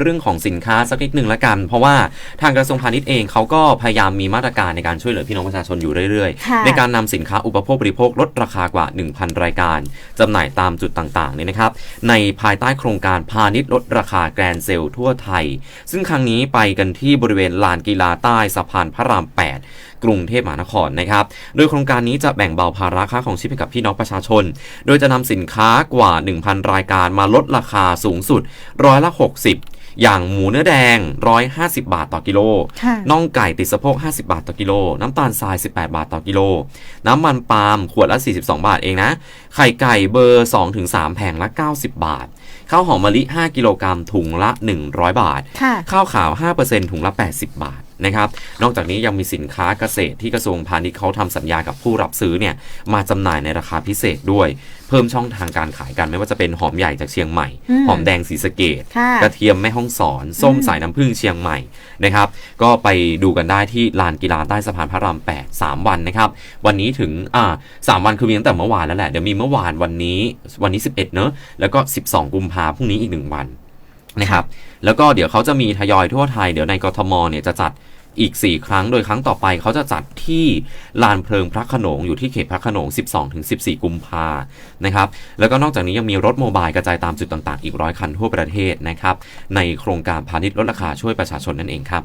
เรื่องของสินค้าสักนิดหนึ่งละกัน เพราะว่าทางกระทรวงพาณิชย์เองเขาก็พยายามมีมาตรการในการช่วยเหลือพี่น้องประชาชนอยู่เรื่อยค่ะๆในการนำสินค้าอุปโภคบริโภคลดราคากว่า 1,000 รายการจำหน่ายตามจุดต่างๆเนี่ยนะครับ ในภายใต้โครงการพาณิชย์ลดราคาแกรนด์เซลทั่วไทย ซึ่งครั้งนี้ไปกันที่บริเวณลานกีฬาใต้สะพานพระราม 8 กรุงเทพมหานครนะครับ โดยโครงการนี้จะแบ่งเบาภาระค่าของชีพให้กับพี่น้องประชาชน โดยจะนำสินค้ากว่า 1,000 รายการมาลดราคาสูงสุดร้อยละ 60อย่างหมูเนื้อแดง 150 บาทต่อกิโลค่ะน่องไก่ติดสะโพก 50 บาทต่อกิโล น้ำตาลทราย 18 บาทต่อกิโล น้ำมันปาล์มขวดละ 42 บาทเองนะ ไข่ไก่เบอร์ 2-3 แผงละ 90 บาท ข้าวหอมมะลิ 5 กิโลกรัมถุงละ 100 บาทค่ะข้าวขาว 5%ถุงละ 80 บาท นะครับ นอกจากนี้ยังมีสินค้าเกษตรที่กระทรวงพาณิชย์เขาทำสัญญากับผู้รับซื้อเนี่ยมาจำหน่ายในราคาพิเศษด้วย เพิ่มช่องทางการขายกันไม่ว่าจะเป็นหอมใหญ่จากเชียงใหม่อืมหอมแดงศรีสะเกดค่ะกระเทียมแม่ฮ่องสอน ส้มอืมสายน้ำผึ้งเชียงใหม่นะครับ ก็ไปดูกันได้ที่ลานกีฬาใต้สะพานพระราม 8 3 วันนะครับ วันนี้ถึงอ่าสามวันคือมีตั้งแต่เมื่อวานแล้วแหละเดี๋ยวมีเมื่อวานวันนี้วันนี้ 11 เนอะแล้วก็ 12 กุมภาพรุ่งนี้อีก 1 วันนะครับแล้วก็เดี๋ยวเขาจะมีทยอยทั่วไทย เดี๋ยวในกทมเนี่ยจะจัด อีก 4 ครั้ง โดยครั้งต่อไปเขาจะจัดที่ลานเพลิงพระโขนงอยู่ที่เขตพระโขนง 12-14 กุมภานะครับ แล้วก็นอกจากนี้ยังมีรถโมบายกระจายตามจุดต่างๆ อีกร้อยคันทั่วประเทศนะครับ ในโครงการพาณิชย์ลดราคาช่วยประชาชนนั่นเองครับ